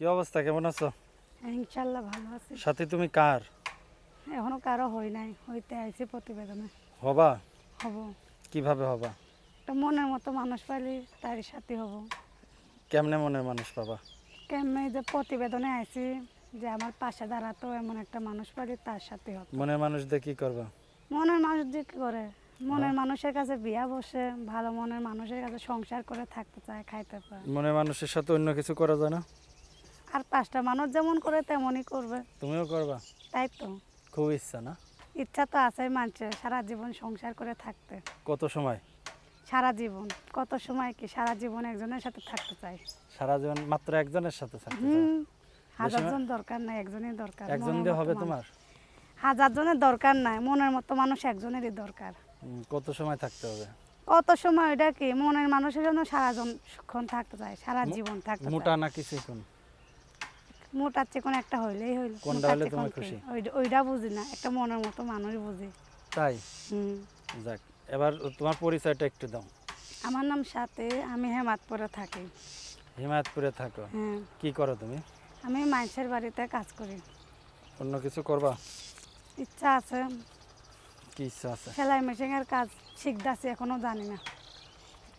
কি অবস্থা? কেমন আছো? ইনশাল্লাহ ভালো আছি। সাথী তুমি কার? এখনও কারও হই নাই হইতে আইছি প্রতিবেদনে। হবা? হব। কীভাবে হবা? একটা মনের মতো মানুষ পাইলে তারই সাথে হব। কেমনে মনের মানুষ পাবা? কেমনে যে প্রতিবেদনে আইছি যে আমার পাশে দাঁড়াতো এমন একটা মানুষ পাইলে তার সাথে হতো। মনের মানুষ দিয়ে কি করবা? মনের মানুষ যে কি করে? মনের মানুষের কাছে বিয়া বসে ভালো মনের মানুষের কাছে সংসার করে থাকতে চায় খাইতে পারে মনের মানুষের সাথে অন্য কিছু করা যায় না? আর পাঁচটা মানুষ যেমন করে তেমনই করবে। তুমিও করবা? তাই তো। খুব ইচ্ছা না? ইচ্ছা তো আছে মানুষের সারা জীবন সংসার করে থাকতে। কত সময়? সারা জীবন। কত সময় কি সারা জীবন একজনের সাথে থাকতে চাই? সারা জীবন মাত্র একজনের সাথে থাকতে। হুম হাজার জন দরকার নাই একজনই দরকার একজন দিয়ে হবে তোমার? হাজার জনের দরকার নাই মনের মতো মানুষ একজনেরই দরকার। কত সময় থাকতে হবে? কত সময় এটা কি? মনের মানুষের জন্য সারা ক্ষণ থাকতে চায় সারা জীবন থাকতে মোটা না কিছু কোন মোটার কোনো একটা হইলেই হইল কোনটা হলে তোমার খুশি? ওইটা- বুঝি না একটা মনের মতো মানুষ বুঝি। তাই? হুম। যাক এবার তোমার পরিচয়টা একটু দাও। আমার নাম সাথে আমি হেমাতপুরে থাকি। হিমায়তপুরে থাকো। হ্যাঁ। কি করো তুমি? আমি মানুষের বাড়িতে কাজ করি। অন্য কিছু করবা? ইচ্ছা আছে। কি ইচ্ছা আছে? সেলাই মেশিনের কাজ শিখতেছি এখনও জানি না।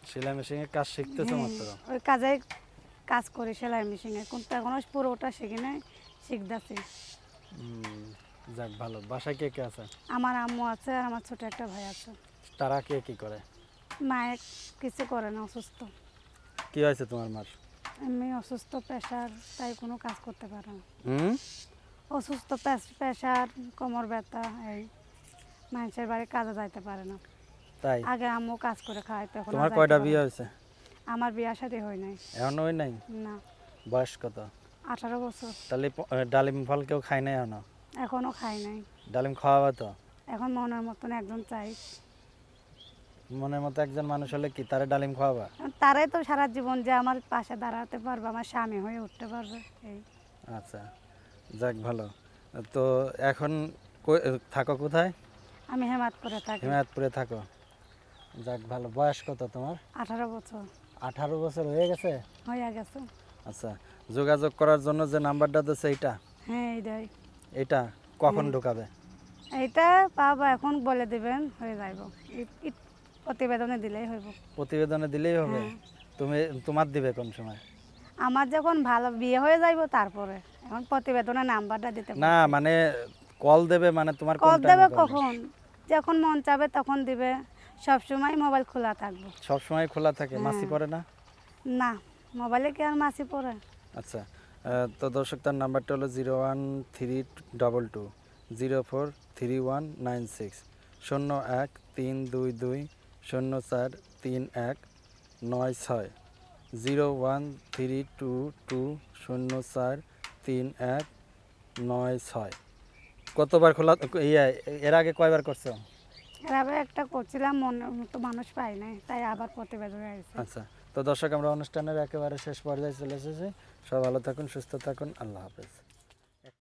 সেলাই মেশিনের কাজ শিখতেছো হ্যাঁ, মাত্র? ওই কাজে কাজ করি সেলাই মেশিনে কিন্তু এখনও পুরোটা শিখি নাই শিখতেছি। যাক ভালো। বাসায় কে কে আছে? আমার আম্মু আছে আর আমার ছোট একটা ভাই আছে। তারা কে কি করে? মায়ের কিছু করে না অসুস্থ। কি হয়েছে তোমার মার? এমনি অসুস্থ প্রেশার তাই কোনো কাজ করতে পারে না। হুম? অসুস্থ প্রেশার কোমর ব্যথা এই মানুষের বাড়ি কাজে যাইতে পারে না। তাই? আগে আম্মু কাজ করে খাওয়াইতো এখন তোমার কয়টা বিয়ে হয়েছে? আমার বিয়ার সাথে হয় নাই। এখনও ওই নাই? না। বয়স কত? আঠারো বছর। তাহলে ডালিম ফল কেউ খায় নাই এখনও? এখনও খাই নাই। ডালিম খাওয়াবা তো? এখন মনের মতন একজন চাই। মনের মতো একজন মানুষ হলে কি তারে ডালিম খাওয়াবা? তারাই তো সারা জীবন যে আমার পাশে দাঁড়াতে পারবে আমার স্বামী হয়ে উঠতে পারবে এই। আচ্ছা যাক ভালো। তো এখন থাকো কোথায়? আমি হেমাতপুরে থাকি। হিমায়তপুরে থাকো। যাক ভালো। বয়স কত তোমার? আঠারো বছর। আঠারো বছর হয়ে গেছে? হয়ে গেছে। আচ্ছা যোগাযোগ করার জন্য যে নাম্বারটা দিচ্ছে এইটা? হ্যাঁ এইটা কখন হ্যাঁ। ঢুকাবে? এইটা পাবো এখন বলে দিবেন হয়ে যাইব। প্রতিবেদনে দিলেই হইব। প্রতিবেদনে দিলেই হবে? হ্যাঁ। তুমি তোমার দিবে কোন সময়? আমার যখন ভালো বিয়ে হয়ে যাইব তারপরে। এখন প্রতিবেদনে নাম্বারটা দিতে না মানে কল দেবে মানে তোমার কল দেবে কখন? যখন মন চাবে তখন দিবে। সব সময় মোবাইল খোলা থাকবে। সব সময় খোলা থাকে? মাসি হ্যাঁ। পড়ে না? না মোবাইলে কি আর মাসি পড়ে? আচ্ছা তো দর্শক তার নাম্বারটা হলো zero one three double two zero four three one nine six শূন্য এক তিন দুই দুই শূন্য চার তিন এক নয় ছয় zero one three two two শূন্য চার তিন এক নয় ছয়। কতবার খোলা ইয়ে এর আগে কয়বার করছ? আগে একটা করছিলাম মনের মতো মানুষ পাই নাই, তাই আবার প্রতিবাদ হয়ে গেছে আচ্ছা তো দর্শক, আমরা অনুষ্ঠানের একেবারে শেষ পর্যায়ে চলে এসেছি। সব ভালো থাকুন, সুস্থ থাকুন, আল্লাহ হাফেজ।